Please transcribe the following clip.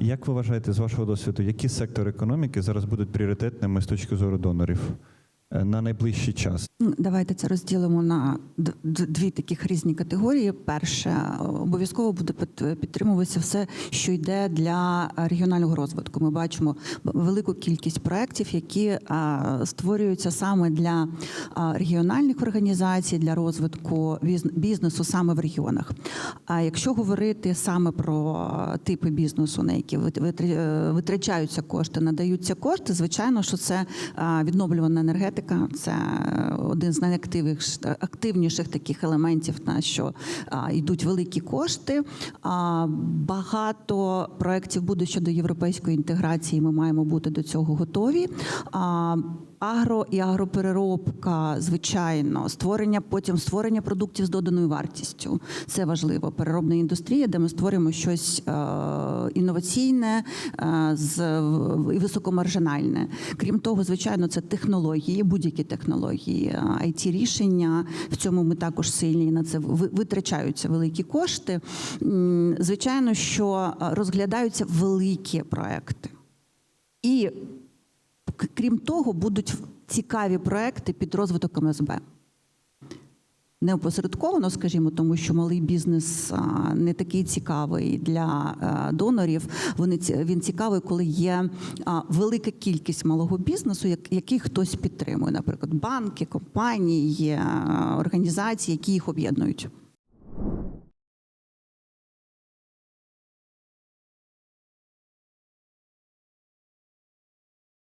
Як ви вважаєте з вашого досвіду, які сектори економіки зараз будуть пріоритетними з точки зору донорів на найближчий час? Ну, Давайте це розділимо на дві таких різні категорії. Перше, обов'язково буде під- підтримуватися все, що йде для регіонального розвитку. Ми бачимо велику кількість проєктів, які створюються саме для регіональних організацій, для розвитку біз- бізнесу саме в регіонах. А якщо говорити саме про типи бізнесу, на які вит- е, витрачаються кошти, надаються кошти, звичайно, що це відновлювана енергетика, це е, один з найактивніших активніших таких елементів, на що йдуть великі кошти. Багато проєктів буде щодо європейської інтеграції. Ми маємо бути до цього готові. Агро і агропереробка, звичайно, створення потім створення продуктів з доданою вартістю. Це важливо. Переробна індустрія, де ми створюємо щось е, інноваційне е, з і високомаржинальне. Крім того, звичайно, це технології, будь-які технології, it рішення. В цьому ми також сильні. На це витрачаються великі кошти. Звичайно, що е, розглядаються великі проекти. І крім того, будуть цікаві проекти під розвиток МСБ. Не опосередковано, скажімо, тому що малий бізнес не такий цікавий для донорів. Вони він цікавий, коли є велика кількість малого бізнесу, як- який хтось підтримує, наприклад, банки, компанії, організації, які їх об'єднують.